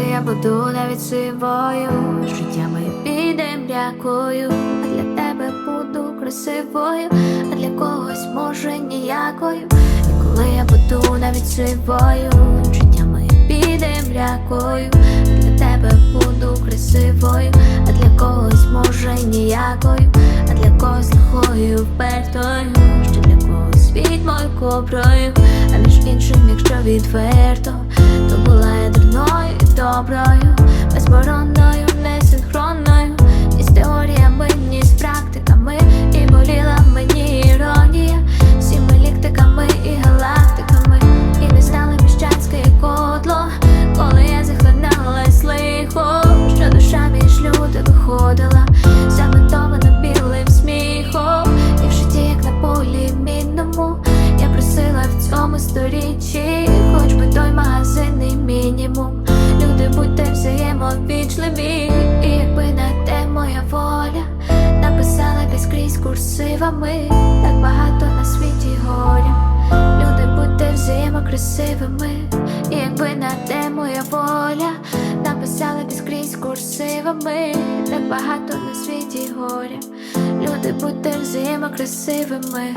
я буду навіть сивою, життя моє піде мрякою, а для тебе буду красивою, а для когось може ніякою. І коли я буду навіть сивою, життя моє піде мрякою, а для тебе буду красивою, а для когось може ніякою, а для когось лихою впертою, що для когось світ мой коброю, а між іншим, якщо відверто, то була я дурною доброю, безборонною, несинхронною, ні з теоріями, ні з практиками, і боліла мені іронія, всіми ліктиками і галактиками, і не знали міщанське кодло, коли я захлиналась лихо, що душа між люди виходила, заментована білим сміхом, і в житті, як на полі мінному, я просила в цьому сторіччі, хоч би той мінімум. Люди курсивами, так багато на світі горя. Люди будьте взаємокрасивими, і якби на те моя воля, написала би скрізь курсивами, так багато на світі горя. Люди будьте взаємокрасивими.